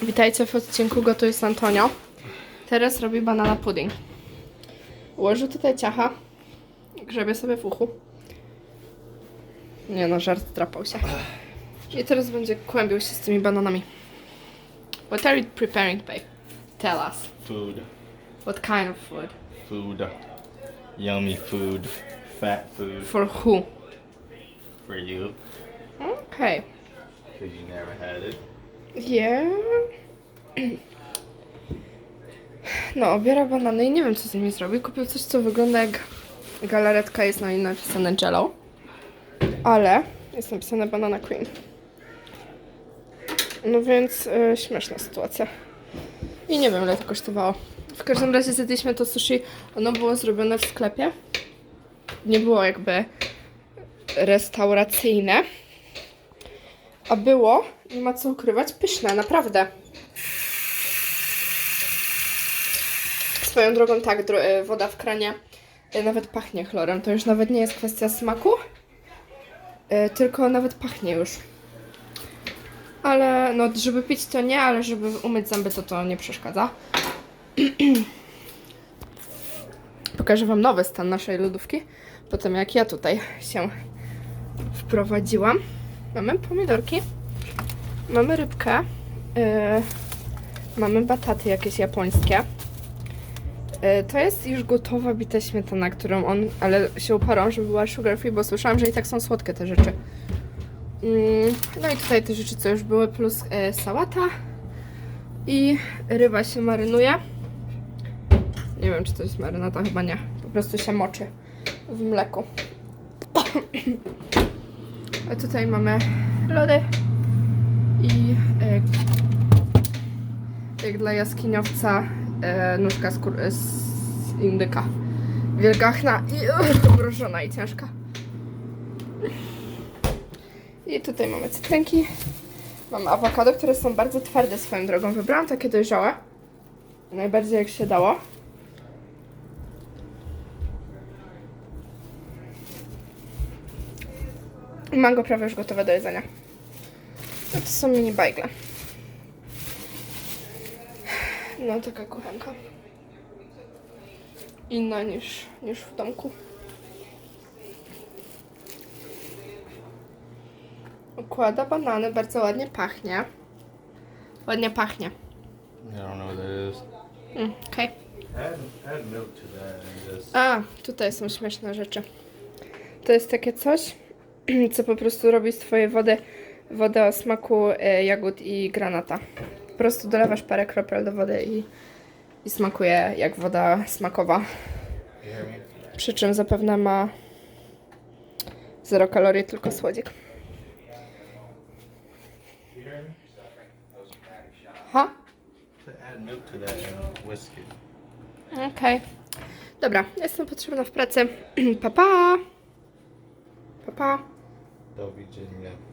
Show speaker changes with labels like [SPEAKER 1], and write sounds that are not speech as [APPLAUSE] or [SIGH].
[SPEAKER 1] Witajcie w odcinku Gotuj z Antonio. Teraz robi banana pudding. Ułożył tutaj ciacha. Grzebie sobie w uchu. Nie no, żart drapał się. I teraz będzie kłębił się z tymi bananami. What are you preparing, babe? Tell us.
[SPEAKER 2] Food.
[SPEAKER 1] What kind of food?
[SPEAKER 2] Food. Yummy food. Fat food
[SPEAKER 1] For who?
[SPEAKER 2] for you.
[SPEAKER 1] Okay.
[SPEAKER 2] Because you never had it.
[SPEAKER 1] Yeah. No, obiera banany i nie wiem, co z nimi zrobi. Kupił coś, co wygląda jak galaretka, jest na nim napisane jello. Ale jest napisane banana cream. No więc y, śmieszna sytuacja. I nie wiem, ile to kosztowało. W każdym razie zjedliśmy to sushi. Ono było zrobione w sklepie. Nie było jakby restauracyjne. A było, nie ma co ukrywać, pyszne, naprawdę. Swoją drogą tak, e, woda w kranie e, nawet pachnie chlorem. To już nawet nie jest kwestia smaku, e, tylko nawet pachnie już. Ale no, żeby pić to nie, ale żeby umyć zęby to to nie przeszkadza. [CLEARS THROAT] Pokażę Wam nowy stan naszej lodówki, po tym jak ja tutaj się wprowadziłam. Mamy pomidorki, mamy rybkę, yy, mamy bataty jakieś japońskie. Yy, to jest już gotowa bita śmietana, którą on, ale się uparłam, żeby była sugar free, bo słyszałam, że i tak są słodkie te rzeczy. Mm, no i tutaj te rzeczy, co już były, plus yy, sałata i ryba się marynuje. Nie wiem, czy to jest marynata, chyba nie. Po prostu się moczy w mleku. [COUGHS] A tutaj mamy lody i e, jak dla jaskiniowca e, nóżka z, kur- z indyka. Wielgachna i [LAUGHS] mrożona i ciężka. I tutaj mamy cytrynki. Mamy awokado, które są bardzo twarde swoją drogą. Wybrałam takie dojrzałe. Najbardziej jak się dało. Mango prawie już gotowe do jedzenia. No to są mini bajgle. No taka kuchenka. Inna niż, niż w domku. Układa banany, bardzo ładnie pachnie. Ładnie pachnie.
[SPEAKER 2] I don't know what that is.
[SPEAKER 1] Mm, Okej.
[SPEAKER 2] Add, add milk to that and just.
[SPEAKER 1] A, tutaj są śmieszne rzeczy. To jest takie coś, [CLEARS THROAT] co po prostu robi z twojej wody wodę o smaku e, jagód i granata. Po prostu dolewasz parę kropel do wody i, i smakuje jak woda smakowa. Przy czym zapewne ma 0 kalorii, tylko słodzik. Ha? Okej. Dobra, jestem potrzebna w pracy. [CLEARS THROAT] pa pa! Pa pa!
[SPEAKER 2] Do widzenia.